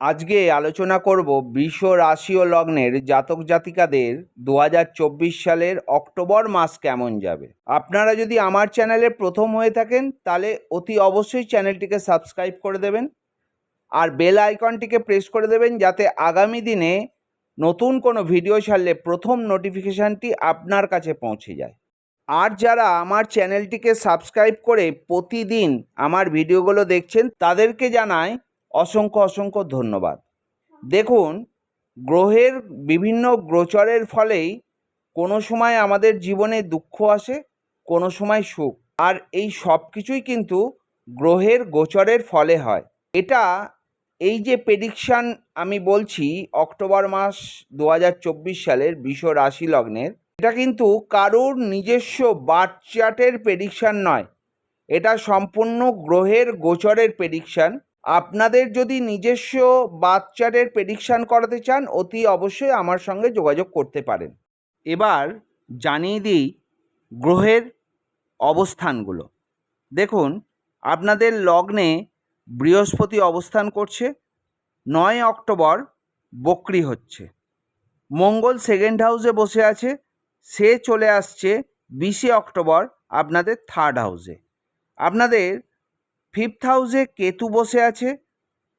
আজকে আলোচনা করব বৃষ রাশি ও লগ্নের জাতক জাতিকাদের দু হাজার চব্বিশ সালের অক্টোবর মাস কেমন যাবে। আপনারা যদি আমার চ্যানেলে প্রথম হয়ে থাকেন, তাহলে অতি অবশ্যই চ্যানেলটিকে সাবস্ক্রাইব করে দেবেন আর বেল আইকনটিকে প্রেস করে দেবেন যাতে আগামী দিনে নতুন কোনো ভিডিও ছাড়লে প্রথম নোটিফিকেশানটি আপনার কাছে পৌঁছে যায়। আর যারা আমার চ্যানেলটিকে সাবস্ক্রাইব করে প্রতিদিন আমার ভিডিওগুলো দেখছেন, তাদেরকে জানাই অসংখ্য অসংখ্য ধন্যবাদ। দেখুন, গ্রহের বিভিন্ন গোচরের ফলেই কোনো সময় আমাদের জীবনে দুঃখ আসে, কোনো সময় সুখ। আর এই সব কিছুই কিন্তু গ্রহের গোচরের ফলে হয়। এটা এই যে প্রেডিকশান আমি বলছি, অক্টোবর মাস দু হাজার চব্বিশ সালের বিষ রাশি লগ্নের, এটা কিন্তু কারোর নিজস্ব বার্থ চার্টের প্রেডিকশান নয়। এটা সম্পূর্ণ গ্রহের গোচরের প্রেডিকশান আপনাদের যদি নিজস্ব বাচ্চাদের প্রেডিকশান করাতে চান, অতি অবশ্যই আমার সঙ্গে যোগাযোগ করতে পারেন। এবার জানিয়ে দিই গ্রহের অবস্থানগুলো। দেখুন, আপনাদের লগ্নে বৃহস্পতি অবস্থান করছে, নয় অক্টোবর বকরি হচ্ছে। মঙ্গল সেকেন্ড হাউসে বসে আছে, সে চলে আসছে বিশে অক্টোবর আপনাদের থার্ড হাউসে আপনাদের ফিফথ হাউসে কেতু বসে আছে,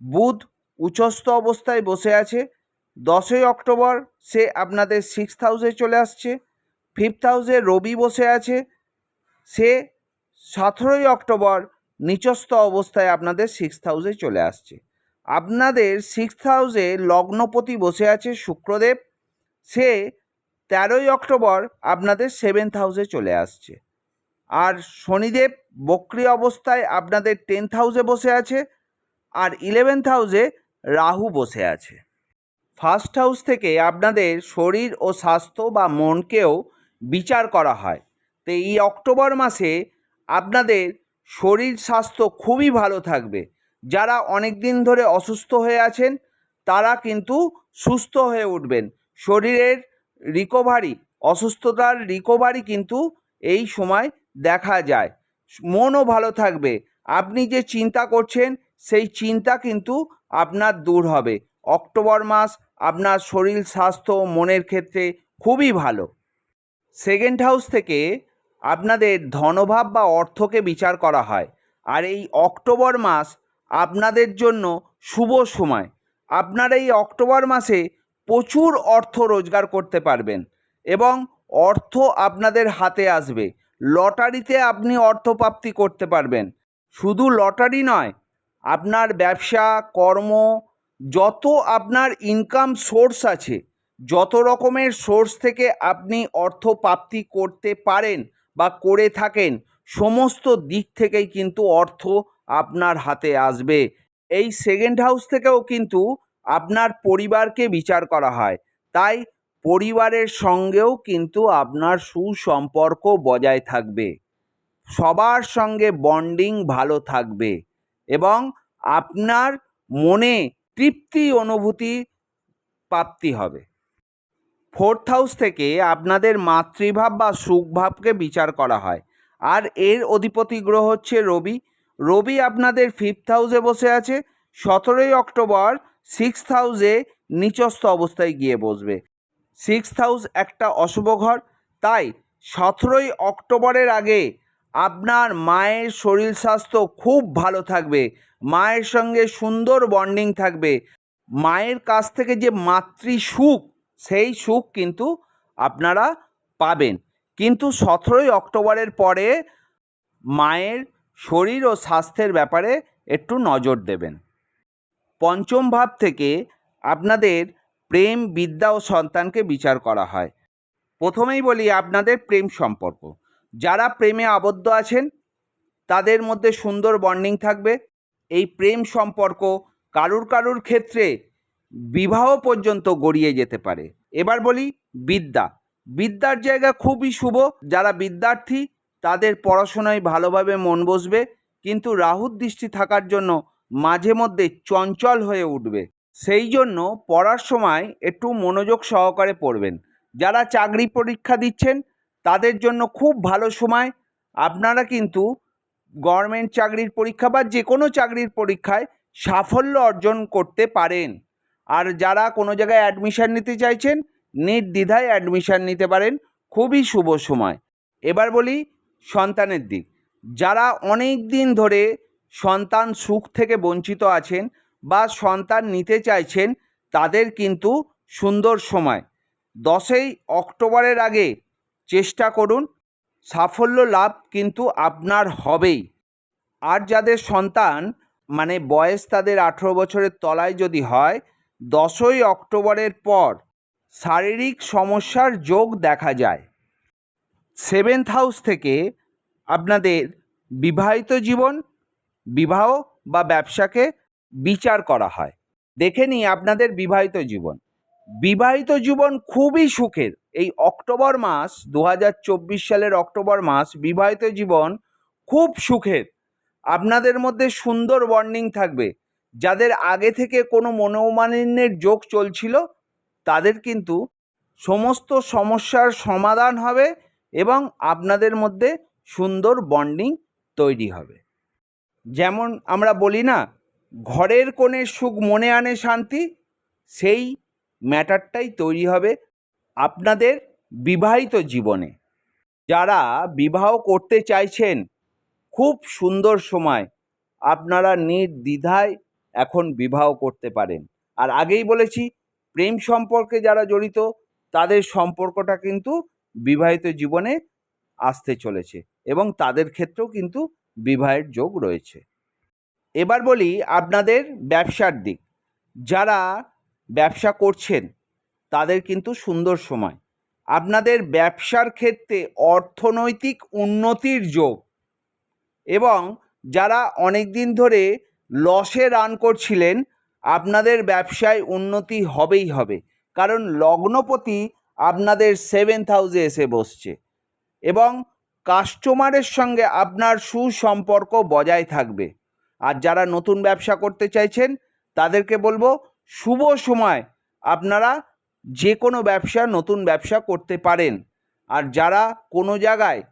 বুধ উচ্চস্থ অবস্থায় বসে আছে, দশই অক্টোবর সে আপনাদের সিক্সথ হাউসে চলে আসছে ফিফথ হাউসে রবি বসে আছে, সে সতেরোই অক্টোবর নিচস্থ অবস্থায় আপনাদের সিক্সথ হাউসে চলে আসছে। আপনাদের সিক্সথ হাউসে লগ্নপতি বসে আছে শুক্রদেব, সে তেরোই অক্টোবর আপনাদের সেভেন্থ হাউসে চলে আসছে। আর শনিদেব বক্রি অবস্থায় আপনাদের টেন্থ হাউসে বসে আছে আর ইলেভেন্থ হাউসে রাহু বসে আছে। ফার্স্ট হাউস থেকে আপনাদের শরীর ও স্বাস্থ্য বা মনকেও বিচার করা হয়। তো এই অক্টোবর মাসে আপনাদের শরীর স্বাস্থ্য খুবই ভালো থাকবে। যারা অনেক দিন ধরে অসুস্থ হয়ে আছেন, তারা কিন্তু সুস্থ হয়ে উঠবেন। শরীরের রিকভারি অসুস্থতার রিকভারি কিন্তু এই সময় দেখা যায়। মনও ভালো থাকবে। আপনি যে চিন্তা করছেন, সেই চিন্তা কিন্তু আপনার দূর হবে। অক্টোবর মাস আপনার শরীর, স্বাস্থ্য, মনের ক্ষেত্রে খুবই ভালো। সেকেন্ড হাউস থেকে আপনাদের ধনভাব বা অর্থকে বিচার করা হয়। আর এই অক্টোবর মাস আপনাদের জন্য শুভ সময়। আপনারা এই অক্টোবর মাসে প্রচুর অর্থ রোজগার করতে পারবেন এবং অর্থ আপনাদের হাতে আসবে। লটারিতে আপনি অর্থপ্রাপ্তি করতে পারবেন। শুধু লটারি নয়, আপনার ব্যবসা, কর্ম, যত আপনার ইনকাম সোর্স আছে, যত রকমের সোর্স থেকে আপনি অর্থ প্রাপ্তি করতে পারেন বা করে থাকেন, সমস্ত দিক থেকেই কিন্তু অর্থ আপনার হাতে আসবে। এই সেকেন্ড হাউস থেকেও কিন্তু আপনার পরিবারকে বিচার করা হয়। তাই পরিবারের সঙ্গেও কিন্তু আপনার সুসম্পর্ক বজায় থাকবে। সবার সঙ্গে বন্ডিং ভালো থাকবে এবং আপনার মনে তৃপ্তি অনুভূতি প্রাপ্তি হবে। ফোর্থ হাউস থেকে আপনাদের মাতৃভাব বা সুখভাবকে বিচার করা হয়। আর এর অধিপতি গ্রহ হচ্ছে রবি। রবি আপনাদের ফিফথ হাউসে বসে আছে। সতেরোই অক্টোবর সিক্সথ হাউসে নিচস্থ অবস্থায় গিয়ে বসবে। সিক্সথ হাউস একটা অশুভ ঘর। তাই সতেরোই অক্টোবরের আগে আপনার মায়ের শরীর স্বাস্থ্য খুব ভালো থাকবে। মায়ের সঙ্গে সুন্দর বন্ডিং থাকবে। মায়ের কাছ থেকে যে মাতৃ সুখ, সেই সুখ কিন্তু আপনারা পাবেন। কিন্তু সতেরোই অক্টোবরের পরে মায়ের শরীর ও স্বাস্থ্যের ব্যাপারে একটু নজর দেবেন। পঞ্চম ভাব থেকে আপনাদের প্রেম, বিদ্যা ও সন্তানকে বিচার করা হয়। প্রথমেই বলি আপনাদের প্রেম সম্পর্ক। যারা প্রেমে আবদ্ধ আছেন, তাদের মধ্যে সুন্দর বন্ডিং থাকবে। এই প্রেম সম্পর্ক কারুর কারুর ক্ষেত্রে বিবাহ পর্যন্ত গড়িয়ে যেতে পারে। এবার বলি বিদ্যা। বিদ্যার জায়গা খুবই শুভ। যারা বিদ্যার্থী, তাদের পড়াশোনায় ভালোভাবে মন বসবে। কিন্তু রাহুর দৃষ্টি থাকার জন্য মাঝে মধ্যে চঞ্চল হয়ে উঠবে। সেই জন্য পড়ার সময় একটু মনোযোগ সহকারে পড়বেন। যারা চাকরি পরীক্ষা দিচ্ছেন, তাদের জন্য খুব ভালো সময়। আপনারা কিন্তু গভর্নমেন্ট চাকরির পরীক্ষা বা যে কোনো চাকরির পরীক্ষায় সাফল্য অর্জন করতে পারেন। আর যারা কোনো জায়গায় অ্যাডমিশান নিতে চাইছেন, নির্দ্বিধায় অ্যাডমিশান নিতে পারেন, খুবই শুভ সময়। এবার বলি সন্তানের দিক। যারা অনেক দিন ধরে সন্তান সুখ থেকে বঞ্চিত আছেন বা সন্তান নিতে চাইছেন তাদের কিন্তু সুন্দর সময়। দশই অক্টোবরের আগে চেষ্টা করুন, সাফল্য লাভ কিন্তু আপনার হবেই। আর যাদের সন্তান মানে বয়স তাদের আঠেরো বছরের তলায় যদি হয়, দশই অক্টোবরের পর শারীরিক সমস্যার যোগ দেখা যায়। সেভেন্থ হাউস থেকে আপনাদের বিবাহিত জীবন, বিবাহ বা ব্যবসাকে বিচার করা হয়। দেখে নিই আপনাদের বিবাহিত জীবন। বিবাহিত জীবন খুবই সুখের। এই অক্টোবর মাস দু হাজার চব্বিশ সালের অক্টোবর মাস বিবাহিত জীবন খুব সুখের। আপনাদের মধ্যে সুন্দর বন্ডিং থাকবে। যাদের আগে থেকে কোনো মনোমালিন্যের যোগ চলছিল, তাদের কিন্তু সমস্ত সমস্যার সমাধান হবে এবং আপনাদের মধ্যে সুন্দর বন্ডিং তৈরি হবে। যেমন আমরা বলি না ঘরের কোণে সুখ মনে আনে শান্তি, সেই ম্যাটারটাই তৈরি হবে আপনাদের বিবাহিত জীবনে। যারা বিবাহ করতে চাইছেন, খুব সুন্দর সময় আপনারা নির্দ্বিধায় এখন বিবাহ করতে পারেন। আর আগেই বলেছি, প্রেম সম্পর্কে যারা জড়িত, তাদের সম্পর্কটা কিন্তু বিবাহিত জীবনে আসতে চলেছে এবং তাদের ক্ষেত্রেও কিন্তু বিবাহের যোগ রয়েছে। এবার বলি আপনাদের ব্যবসার দিক। যারা ব্যবসা করছেন, তাদের কিন্তু সুন্দর সময়। আপনাদের ব্যবসার ক্ষেত্রে অর্থনৈতিক উন্নতির যোগ এবং যারা অনেক দিন ধরে লসে রান করছিলেন, আপনাদের ব্যবসায় উন্নতি হবেই হবে। কারণ লগ্নপতি আপনাদের সেভেন্থ হাউসে এসে বসছে এবং কাস্টমারের সঙ্গে আপনার সুসম্পর্ক বজায় থাকবে। আর যারা নতুন ব্যবসা করতে চাইছেন, তাদেরকে বলব শুভ সময়। আপনারা যে কোনো ব্যবসা, নতুন ব্যবসা করতে পারেন। আর যারা কোনো জায়গায়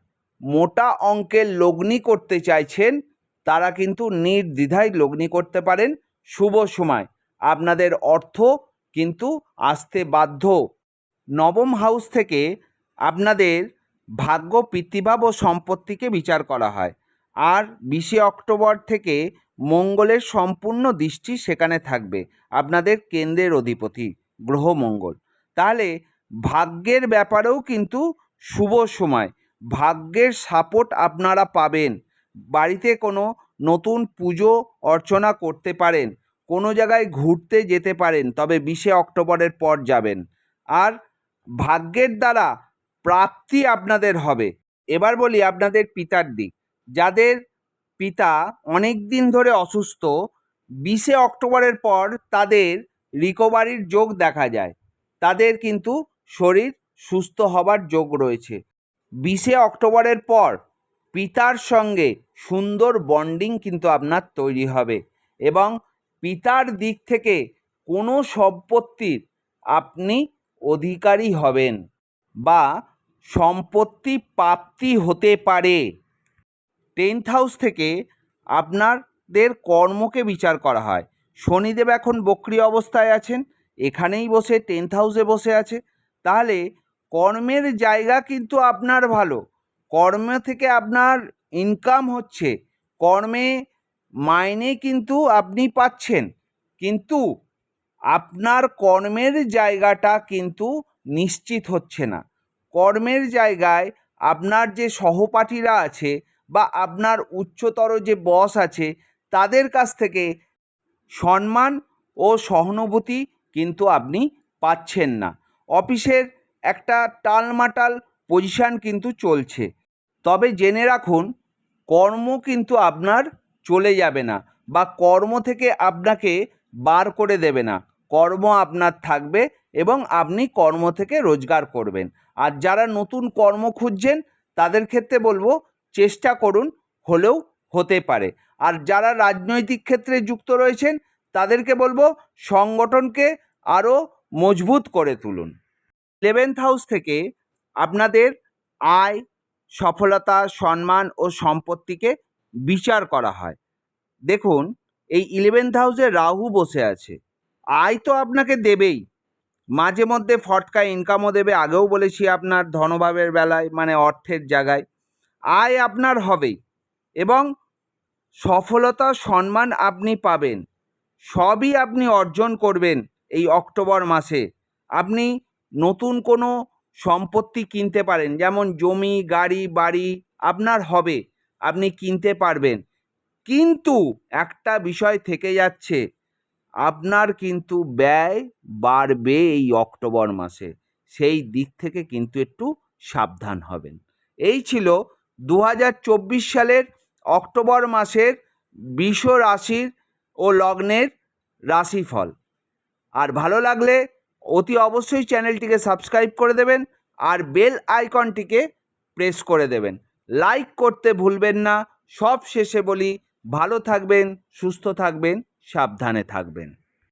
মোটা অঙ্কের লগ্নি করতে চাইছেন, তারা কিন্তু নির্দ্বিধায় লগ্নি করতে পারেন। শুভ সময়। আপনাদের অর্থ কিন্তু আসতে বাধ্য। নবম হাউস থেকে আপনাদের ভাগ্য, পিতৃভাব ও সম্পত্তিকে বিচার করা হয়। আর বিশে অক্টোবর থেকে মঙ্গলের সম্পূর্ণ দৃষ্টি সেখানে থাকবে, আপনাদের কেন্দ্রের অধিপতি গ্রহ মঙ্গল তাহলে ভাগ্যের ব্যাপারেও কিন্তু শুভ সময়। ভাগ্যের সাপোর্ট আপনারা পাবেন। বাড়িতে কোনো নতুন পুজো অর্চনা করতে পারেন, কোনো জায়গায় ঘুরতে যেতে পারেন, তবে বিশে অক্টোবরের পর যাবেন। আর ভাগ্যের দ্বারা প্রাপ্তি আপনাদের হবে। এবার বলি আপনাদের পিতার দিক। যাদের পিতা অনেক দিন ধরে অসুস্থ, বিশে অক্টোবরের পর তাদের রিকভারির যোগ দেখা যায়। তাদের কিন্তু শরীর সুস্থ হবার যোগ রয়েছে। বিশে অক্টোবরের পর পিতার সঙ্গে সুন্দর বন্ডিং কিন্তু আপনার তৈরি হবে এবং পিতার দিক থেকে কোনো সম্পত্তির আপনি অধিকারী হবেন বা সম্পত্তি প্রাপ্তি হতে পারে। টেন্থ হাউস থেকে আপনাদের কর্মকে বিচার করা হয়। শনিদেব এখন বক্রি অবস্থায় আছেন, এখানেই বসে, টেন্থ হাউসে বসে আছে। তাহলে কর্মের জায়গা কিন্তু আপনার ভালো। কর্ম থেকে আপনার ইনকাম হচ্ছে। কর্মে মাইনে কিন্তু আপনি পাচ্ছেন। কিন্তু আপনার কর্মের জায়গাটা কিন্তু নিশ্চিত হচ্ছে না। কর্মের জায়গায় আপনার যে সহপাঠীরা আছে বা আপনার উচ্চতর যে বস আছে, তাদের কাছ থেকে সম্মান ও সহানুভূতি কিন্তু আপনি পাচ্ছেন না। অফিসের একটা টালমাটাল পজিশান কিন্তু চলছে। তবে জেনে রাখুন, কর্ম কিন্তু আপনার চলে যাবে না বা কর্ম থেকে আপনাকে বার করে দেবে না। কর্ম আপনার থাকবে এবং আপনি কর্ম থেকে রোজগার করবেন। আর যারা নতুন কর্ম খুঁজছেন, তাদের ক্ষেত্রে বলব চেষ্টা করুন হলেও হতে পারে। আর যারা রাজনৈতিক ক্ষেত্রে যুক্ত রয়েছেন, তাদেরকে বলব সংগঠনকে আরও মজবুত করে তুলুন। ইলেভেন্থ হাউস থেকে আপনাদের আয়, সফলতা, সম্মান ও সম্পত্তিকে বিচার করা হয়। দেখুন, এই ইলেভেন্থ হাউসে রাহু বসে আছে। আয় তো আপনাকে দেবেই। মাঝে মধ্যে ফটকা ইনকামও দেবে। আগেও বলেছি আপনার ধনভাবের বেলায় মানে অর্থের জায়গায়। আয় আপনার হবে এবং সফলতা, সম্মান আপনি পাবেন। সবই আপনি অর্জন করবেন এই অক্টোবর মাসে। আপনি নতুন কোনো সম্পত্তি কিনতে পারেন, যেমন জমি, গাড়ি, বাড়ি, আপনার হবে, আপনি কিনতে পারবেন। কিন্তু একটা বিষয় থেকে যাচ্ছে, আপনার কিন্তু ব্যয় বাড়বে এই অক্টোবর মাসে। সেই দিক থেকে কিন্তু একটু সাবধান হবেন। এই ছিল দু হাজার চব্বিশ সালের অক্টোবর মাসের বিষ রাশির ও লগ্নের রাশিফল। আর ভালো লাগলে অতি অবশ্যই চ্যানেলটিকে সাবস্ক্রাইব করে দেবেন আর বেল আইকনটিকে প্রেস করে দেবেন। লাইক করতে ভুলবেন না। সব শেষে বলি, ভালো থাকবেন, সুস্থ থাকবেন, সাবধানে থাকবেন।